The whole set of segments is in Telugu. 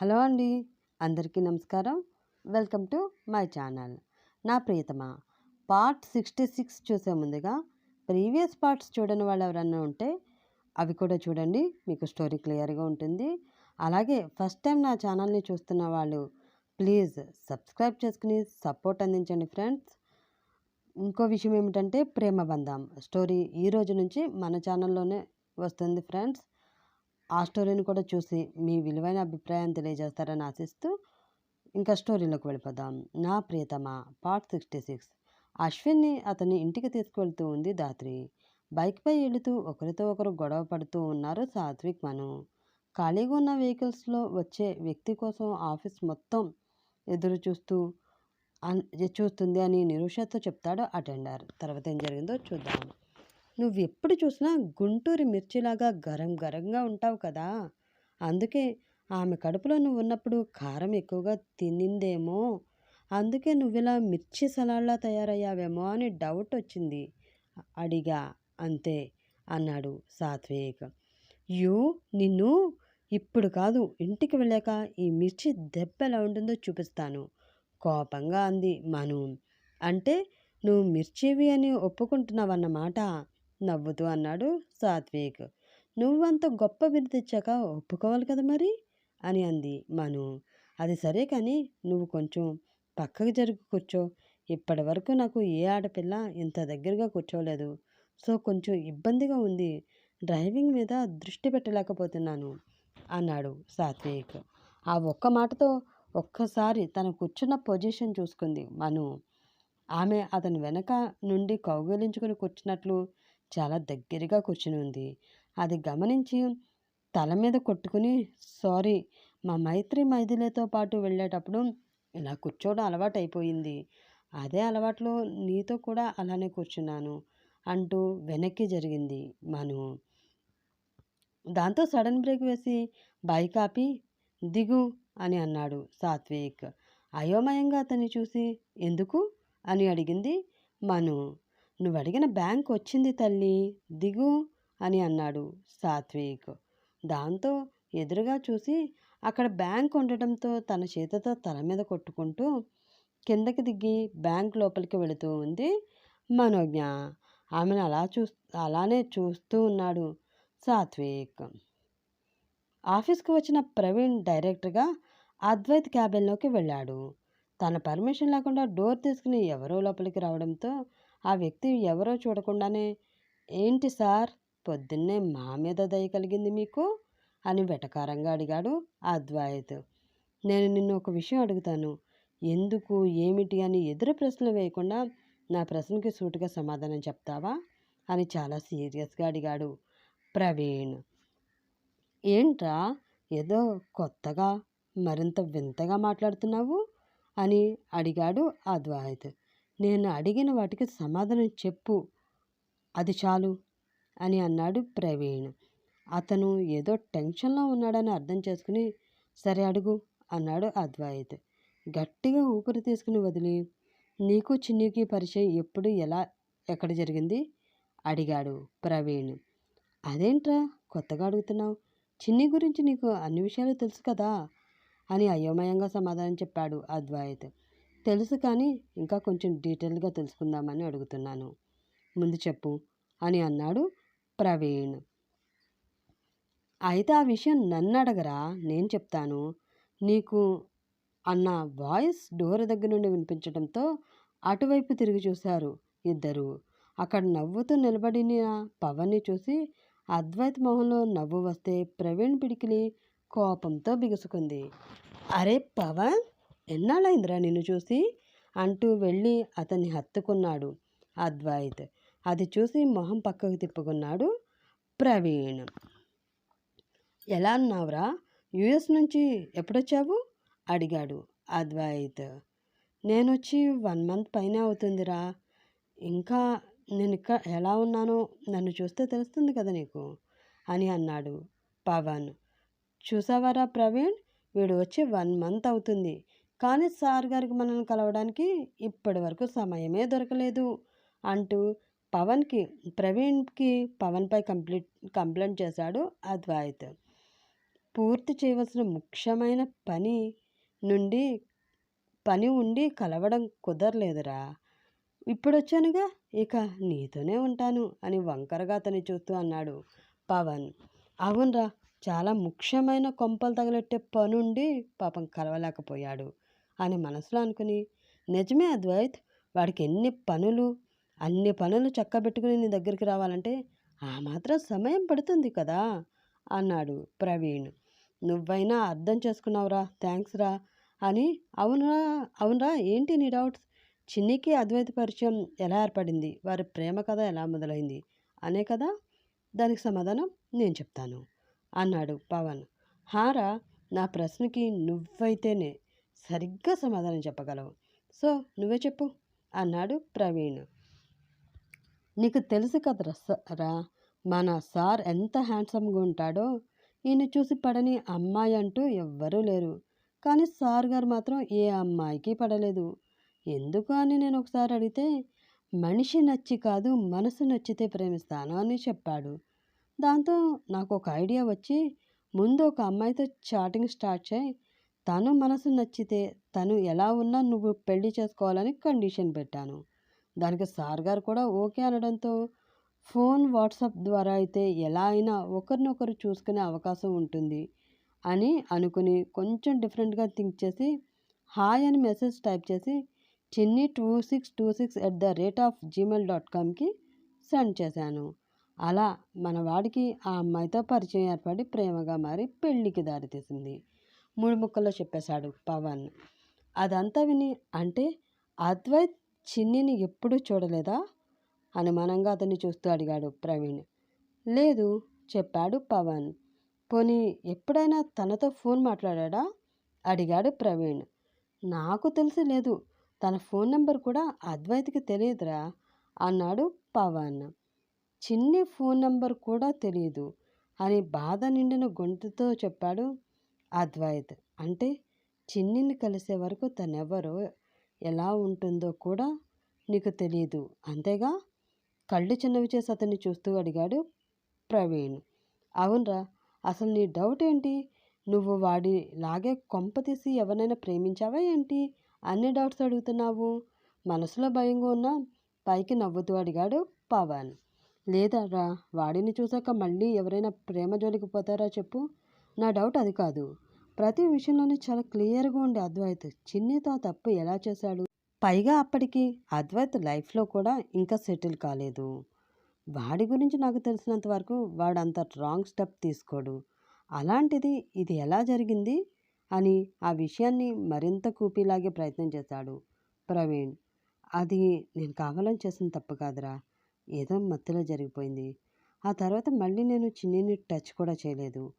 హలో అండి. అందరికీ నమస్కారం. Welcome to my channel. నా ప్రియతమ పార్ట్ సిక్స్టీ సిక్స్ చూసే ముందుగా ప్రీవియస్ పార్ట్స్ చూడని వాళ్ళు ఎవరన్నా ఉంటే అవి కూడా చూడండి. మీకు స్టోరీ క్లియర్గా ఉంటుంది. అలాగే ఫస్ట్ టైం నా ఛానల్ని చూస్తున్న వాళ్ళు ప్లీజ్ సబ్స్క్రైబ్ చేసుకుని సపోర్ట్ అందించండి ఫ్రెండ్స్. ఇంకో విషయం ఏమిటంటే ప్రేమ బంధం. స్టోరీ ఈ రోజు నుంచి మన ఛానల్లోనే వస్తుంది ఫ్రెండ్స్. ఆ స్టోరీని కూడా చూసి మీ విలువైన అభిప్రాయం తెలియజేస్తారని ఆశిస్తూ ఇంకా స్టోరీలోకి వెళ్ళిపోదాం. నా ప్రియతమ పార్ట్ సిక్స్టీ సిక్స్. అశ్విన్ని అతని ఇంటికి తీసుకువెళ్తూ ఉంది దాత్రి బైక్పై వెళుతూ ఒకరితో ఒకరు గొడవ పడుతూ ఉన్నారు సాత్విక్ మను. ఖాళీగా ఉన్న వెహికల్స్లో వచ్చే వ్యక్తి కోసం ఆఫీస్ మొత్తం ఎదురు చూస్తూ చూస్తుంది అని నిరుషతో చెప్తాడు అటెండర్. తర్వాత ఏం జరిగిందో చూద్దాం. నువ్వు ఎప్పుడు చూసినా గుంటూరు మిర్చిలాగా గరం గరంగా ఉంటావు కదా! అందుకే ఆమె కడుపులో నువ్వు ఉన్నప్పుడు కారం ఎక్కువగా తినిందేమో! అందుకే నువ్వు ఇలా మిర్చి సలాడ్లా తయారయ్యావేమో అని డౌట్ వచ్చింది. అడిగా. అంతే అన్నాడు సాత్విక్. యూ నిన్ను ఇప్పుడు కాదు ఇంటికి వెళ్ళాక ఈ మిర్చి దెబ్బ ఎలా ఉంటుందో చూపిస్తాను. కోపంగా అంది మను. అంటే నువ్వు మిర్చివి అని ఒప్పుకుంటున్నావన్నమాట. నవ్వుతూ అన్నాడు సాత్విక్. నువ్వంత గొప్ప బిరుదు ఒప్పుకోవాలి కదా మరి? అని అంది మను. అది సరే కానీ నువ్వు కొంచెం పక్కకు జరుగు కూర్చో. ఇప్పటి వరకు నాకు ఏ ఆడపిల్ల ఇంత దగ్గరగా కూర్చోలేదు. సో కొంచెం ఇబ్బందిగా ఉంది. డ్రైవింగ్ మీద దృష్టి పెట్టలేకపోతున్నాను అన్నాడు సాత్విక్. ఆ ఒక్క మాటతో ఒక్కసారి తన కూర్చున్న పొజిషన్ చూసుకుంది మను. ఆమె అతని వెనక నుండి కౌగిలించుకుని కూర్చున్నట్లు చాలా దగ్గరగా కూర్చుని ఉంది. అది గమనించి తల మీద కొట్టుకుని సారీ మా మైత్రి మైథిలితో పాటు వెళ్ళేటప్పుడు ఇలా కూర్చోవడం అలవాటు అయిపోయింది అదే అలవాట్లో నీతో కూడా అలానే కూర్చున్నాను అంటూ వెనక్కి జరిగింది మను. దాంతో సడన్ బ్రేక్ వేసి బైక్ ఆపి దిగు అని అన్నాడు సాత్విక్. అయోమయంగా అతన్ని చూసి ఎందుకు? అని అడిగింది మను. నువ్వు అడిగిన బ్యాంక్ వచ్చింది తల్లి దిగు అని అన్నాడు సాత్విక్. దాంతో ఎదురుగా చూసి అక్కడ బ్యాంక్ ఉండటంతో తన చేతితో తల మీద కొట్టుకుంటూ కిందకి దిగి బ్యాంక్ లోపలికి వెళుతూ ఉంది మనోజ్ఞ. ఆమెను అలా చూ అలానే చూస్తూ ఉన్నాడు సాత్విక్. ఆఫీస్కి వచ్చిన ప్రవీణ్ డైరెక్ట్గా అద్వైత్ క్యాబిన్లోకి వెళ్ళాడు. తన పర్మిషన్ లేకుండా డోర్ తీసుకుని ఎవరో లోపలికి రావడంతో ఆ వ్యక్తి ఎవరో చూడకుండానే ఏంటి సార్ పొద్దున్నే మా మీద దయ కలిగింది మీకు? అని వెటకారంగా అడిగాడు అద్వైత్. నేను నిన్ను ఒక విషయం అడుగుతాను. ఎందుకు ఏమిటి అని ఎదురు ప్రశ్నలు వేయకుండా నా ప్రశ్నకి సూటుగా సమాధానం చెప్తావా? అని చాలా సీరియస్గా అడిగాడు ప్రవీణ్. ఏంట్రా ఏదో కొత్తగా మరింత వింతగా మాట్లాడుతున్నావు? అని అడిగాడు అద్వైత్. నేను అడిగిన వాటికి సమాధానం చెప్పు. అది చాలు అని అన్నాడు ప్రవీణ్. అతను ఏదో టెన్షన్లో ఉన్నాడని అర్థం చేసుకుని సరే అడుగు అన్నాడు అద్వైత్. గట్టిగా ఊపిరి తీసుకుని వదిలి నీకు చిన్నికి పరిచయం ఎప్పుడు ఎలా ఎక్కడ జరిగింది? అడిగాడు ప్రవీణ్. అదేంట్రా కొత్తగా అడుగుతున్నావు? చిన్ని గురించి నీకు అన్ని విషయాలు తెలుసు కదా అని అయోమయంగా సమాధానం చెప్పాడు అద్వైత్. తెలుసు కానీ ఇంకా కొంచెం డీటెయిల్గా తెలుసుకుందామని అడుగుతున్నాను. ముందు చెప్పు అని అన్నాడు ప్రవీణ్. అయితే ఆ విషయం నన్ను అడగరా? నేను చెప్తాను. నీకు అన్న వాయిస్ డోర్ దగ్గర నుండి వినిపించడంతో అటువైపు తిరిగి చూశారు ఇద్దరు. అక్కడ నవ్వుతూ నిలబడిన పవన్ని చూసి అద్వైత్ మొహంలో నవ్వు వస్తే ప్రవీణ్ పిడికిలి కోపంతో బిగుసుకుంది. అరే పవన్! ఎన్నాళ్ళైందిరా నిన్ను చూసి? అంటూ వెళ్ళి అతన్ని హత్తుకున్నాడు అద్వైత్. అది చూసి మొహం పక్కకు తిప్పుకున్నాడు ప్రవీణ్. ఎలా అన్నావురా యుఎస్ నుంచి ఎప్పుడొచ్చావు? అడిగాడు అద్వైత్. నేనొచ్చి వన్ మంత్ పైన అవుతుందిరా. ఇంకా నేను ఇక్కడ ఎలా ఉన్నానో నన్ను చూస్తే తెలుస్తుంది కదా నీకు? అని అన్నాడు పవన్. చూసావారా ప్రవీణ్? వీడు వచ్చి వన్ మంత్ అవుతుంది. కానీ సార్ గారికి మనల్ని కలవడానికి ఇప్పటి వరకు సమయమే దొరకలేదు. అంటూ పవన్కి ప్రవీణ్కి పవన్పై కంప్లీట్ కంప్లైంట్ చేశాడు అద్వైత్. పూర్తి చేయవలసిన ముఖ్యమైన పని నుండి పని ఉండి కలవడం కుదరలేదురా. ఇప్పుడు వచ్చానుగా ఇక నీతోనే ఉంటాను అని వంకరగా అతని చూస్తూ అన్నాడు పవన్. అవునరా చాలా ముఖ్యమైన కొంపలు తగలెట్టే పనుండి పాపం కలవలేకపోయాడు. అని మనసులో అనుకుని నిజమే అద్వైత్ వాడికి ఎన్ని పనులు అన్ని పనులు చక్కబెట్టుకుని నీ దగ్గరికి రావాలంటే ఆ మాత్రం సమయం పడుతుంది కదా అన్నాడు ప్రవీణ్. నువ్వైనా అర్థం చేసుకున్నావురా థ్యాంక్స్ రా అని అవునరా అవునరా ఏంటి నీ డౌట్స్? చిన్నికి అద్వైత పరిచయం ఎలా ఏర్పడింది? వారి ప్రేమ కథ ఎలా మొదలైంది? అనే కదా? దానికి సమాధానం నేను చెప్తాను అన్నాడు పవన్. హారా నా ప్రశ్నకి నువ్వైతేనే సరిగ్గా సమాధానం చెప్పగలవు. సో నువ్వే చెప్పు అన్నాడు ప్రవీణ్. నీకు తెలుసు కదరా రా మన సార్ ఎంత హ్యాండ్సమ్గా ఉంటాడో ఈయన చూసి పడని అమ్మాయి అంటూ ఎవ్వరూ లేరు. కానీ సార్ గారు మాత్రం ఏ అమ్మాయికి పడలేదు. ఎందుకు అని నేను ఒకసారి అడిగితే మనిషి నచ్చి కాదు మనసు నచ్చితే ప్రేమిస్తాను అని చెప్పాడు. దాంతో నాకు ఒక ఐడియా వచ్చి ముందు ఒక అమ్మాయితో చాటింగ్ స్టార్ట్ చేయి తను మనసు నచ్చితే తను ఎలా ఉన్నా నువ్వు పెళ్ళి చేసుకోవాలని కండిషన్ పెట్టాను. దానికి సార్ గారు కూడా ఓకే అనడంతో ఫోన్ వాట్సాప్ ద్వారా అయితే ఎలా అయినా ఒకరినొకరు చూసుకునే అవకాశం ఉంటుంది అని అనుకుని కొంచెం డిఫరెంట్గా థింక్ చేసి హాయ్ అని మెసేజ్ టైప్ చేసి Chinni two six two six at the rate of Gmail dot కామ్కి send చేశాను. అలా మన వాడికి ఆ అమ్మాయితో పరిచయం ఏర్పడి ప్రేమగా మారి పెళ్ళికి దారితీసింది. మూడు ముక్కల్లో చెప్పేశాడు పవన్. అదంతా విని అంటే అద్వైత్ చిన్నిని ఎప్పుడూ చూడలేదా? అనుమానంగా అతన్ని చూస్తూ అడిగాడు ప్రవీణ్. లేదు చెప్పాడు పవన్. పోనీ ఎప్పుడైనా తనతో ఫోన్ మాట్లాడా అడిగాడు ప్రవీణ్. నాకు తెలిసి లేదు. తన ఫోన్ నెంబర్ కూడా అద్వైత్కి తెలియదురా అన్నాడు పవన్. చిన్ని ఫోన్ నెంబర్ కూడా తెలియదు అని బాధ నిండిన గొంతుతో చెప్పాడు అద్వైత్. అంటే చిన్నిని కలిసే వరకు తనెవరో ఎలా ఉంటుందో కూడా నీకు తెలియదు అంతేగా? కళ్ళు చిన్నవి చేసి అతన్ని చూస్తూ అడిగాడు ప్రవీణ్. అవునరా అసలు నీ డౌట్ ఏంటి? నువ్వు వాడి లాగే కొంప తీసి ఎవరినైనా ప్రేమించావా ఏంటి? అన్ని డౌట్స్ అడుగుతున్నావు. మనసులో భయంగా ఉన్నా పైకి నవ్వుతూ అడిగాడు పవన్. లేదరా వాడిని చూసాక మళ్ళీ ఎవరైనా ప్రేమ జోలికి పోతారా చెప్పు. నా డౌట్ అది కాదు. ప్రతి విషయంలోనే చాలా క్లియర్గా ఉండే అద్వైత్. చిన్నితో ఆ తప్పు ఎలా చేశాడు? పైగా అప్పటికి అద్వైత్ లైఫ్లో కూడా ఇంకా సెటిల్ కాలేదు. వాడి గురించి నాకు తెలిసినంత వరకు వాడు అంత రాంగ్ స్టెప్ తీసుకోడు. అలాంటిది ఇది ఎలా జరిగింది? అని ఆ విషయాన్ని మరింత కూపీలాగే ప్రయత్నం చేశాడు ప్రవీణ్. అది నేను కావాలని చేసిన తప్పు కాదురా. ఏదో మత్తులో జరిగిపోయింది. ఆ తర్వాత మళ్ళీ నేను చిన్నిని టచ్ కూడా చేయలేదు.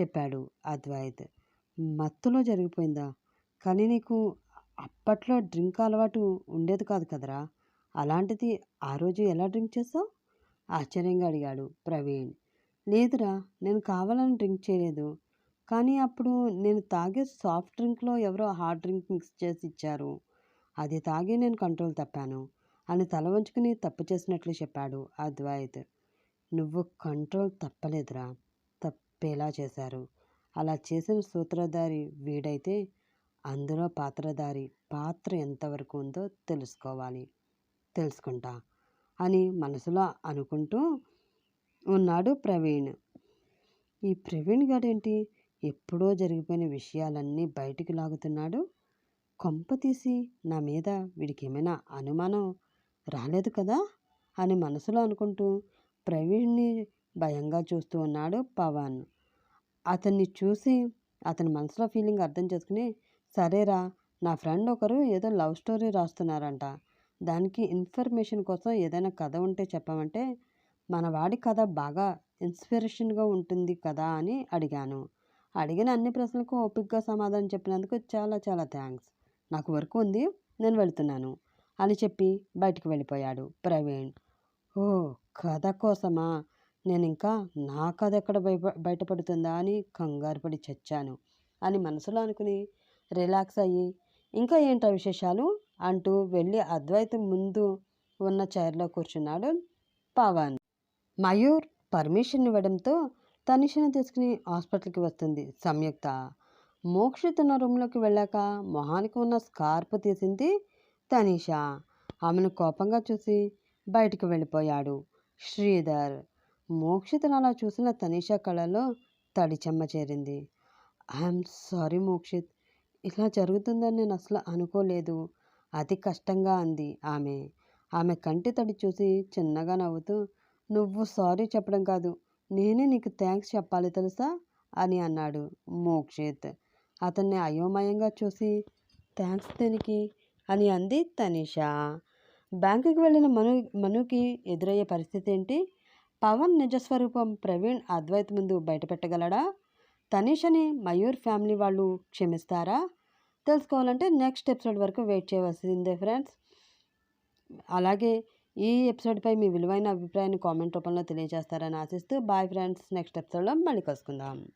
చెప్పాడు అద్వైత్. మత్తులో జరిగిపోయిందా? కానీ నీకు అప్పట్లో డ్రింక్ అలవాటు ఉండేది కాదు కదరా. అలాంటిది ఆ రోజు ఎలా డ్రింక్ చేస్తావు ఆశ్చర్యంగా అడిగాడు ప్రవీణ్. లేదురా నేను కావాలని డ్రింక్ చేయలేదు. కానీ అప్పుడు నేను తాగే సాఫ్ట్ డ్రింక్లో ఎవరో హార్డ్ డ్రింక్ మిక్స్ చేసి ఇచ్చారు. అది తాగి నేను కంట్రోల్ తప్పాను. అని తల వంచుకుని తప్పు చేసినట్లు చెప్పాడు అద్వైత్. నువ్వు కంట్రోల్ తప్పలేదురా. తప్పేలా చేశారు. అలా చేసిన సూత్రధారి వీడైతే అందులో పాత్రధారి పాత్ర ఎంతవరకు ఉందో తెలుసుకోవాలి. తెలుసుకుంటా అని మనసులో అనుకుంటూ ఉన్నాడు ప్రవీణ్. ఈ ప్రవీణ్ గాడేంటి? ఎప్పుడో జరిగిపోయిన విషయాలన్నీ బయటికి లాగుతున్నాడు. కొంప తీసి నా మీద వీడికి ఏమైనా అనుమానం రాలేదు కదా అని మనసులో అనుకుంటూ ప్రవీణ్ని భయంగా చూస్తూ ఉన్నాడు పవన్. అతన్ని చూసి అతని మనసులో ఫీలింగ్ అర్థం చేసుకుని సరేరా నా ఫ్రెండ్ ఒకరు ఏదో లవ్ స్టోరీ రాస్తున్నారంట. దానికి ఇన్ఫర్మేషన్ కోసం ఏదైనా కథ ఉంటే చెప్పమంటే మన వాడి కథ బాగా ఇన్స్పిరేషన్గా ఉంటుంది కదా అని అడిగాను. అడిగిన అన్ని ప్రశ్నలకు ఓపిక్గా సమాధానం చెప్పినందుకు చాలా చాలా థ్యాంక్స్. నాకు వర్క్ ఉంది నేను వెళ్తున్నాను అని చెప్పి బయటికి వెళ్ళిపోయాడు ప్రవీణ్. ఓ కథ కోసమా? నేను ఇంకా నా కథ ఎక్కడ బయట బయటపడుతుందా అని కంగారు పడి చచ్చాను. అని మనసులో అనుకుని రిలాక్స్ అయ్యి ఇంకా ఏంటో విశేషాలు? అంటూ వెళ్ళి అద్వైతం ముందు ఉన్న చైర్లో కూర్చున్నాడు పవన్. మయూర్ పర్మిషన్ ఇవ్వడంతో తనిషను తీసుకుని హాస్పిటల్కి వస్తుంది. సంయుక్త మోక్షిత్ ఉన్న రూమ్లోకి వెళ్ళాక మొహానికి ఉన్న స్కార్ప్ తీసింది తనీష. ఆమెను కోపంగా చూసి బయటికి వెళ్ళిపోయాడు. శ్రీధర్ మోక్షిత్ను అలా చూసిన తనీషా కళలో తడి చెమ్మ చేరింది. I'm sorry Mokshith. ఇలా జరుగుతుందని నేను అసలు అనుకోలేదు. అతి కష్టంగా అంది ఆమె. ఆమె కంటి తడి చూసి చిన్నగా నవ్వుతూ నువ్వు సారీ చెప్పడం కాదు. నేనే నీకు థ్యాంక్స్ చెప్పాలి తెలుసా? అని అన్నాడు మోక్షిత్. అతన్ని అయోమయంగా చూసి థ్యాంక్స్ దేనికి? అని అంది తనీషా. బ్యాంకుకి వెళ్ళిన మను మనుకి ఎదురయ్యే పరిస్థితి ఏంటి? పవన్ నిజస్వరూపం ప్రవీణ్ అద్వైత్ ముందు బయటపెట్టగలడా? తనీషని మయూర్ ఫ్యామిలీ వాళ్ళు క్షమిస్తారా? తెలుసుకోవాలంటే నెక్స్ట్ ఎపిసోడ్ వరకు వెయిట్ చేయవలసిందే ఫ్రెండ్స్. అలాగే ఈ ఎపిసోడ్పై మీ విలువైన అభిప్రాయాన్ని కామెంట్ రూపంలో తెలియజేస్తారని ఆశిస్తూ బాయ్ ఫ్రెండ్స్ నెక్స్ట్ ఎపిసోడ్లో మళ్ళీ కలుసుకుందాం.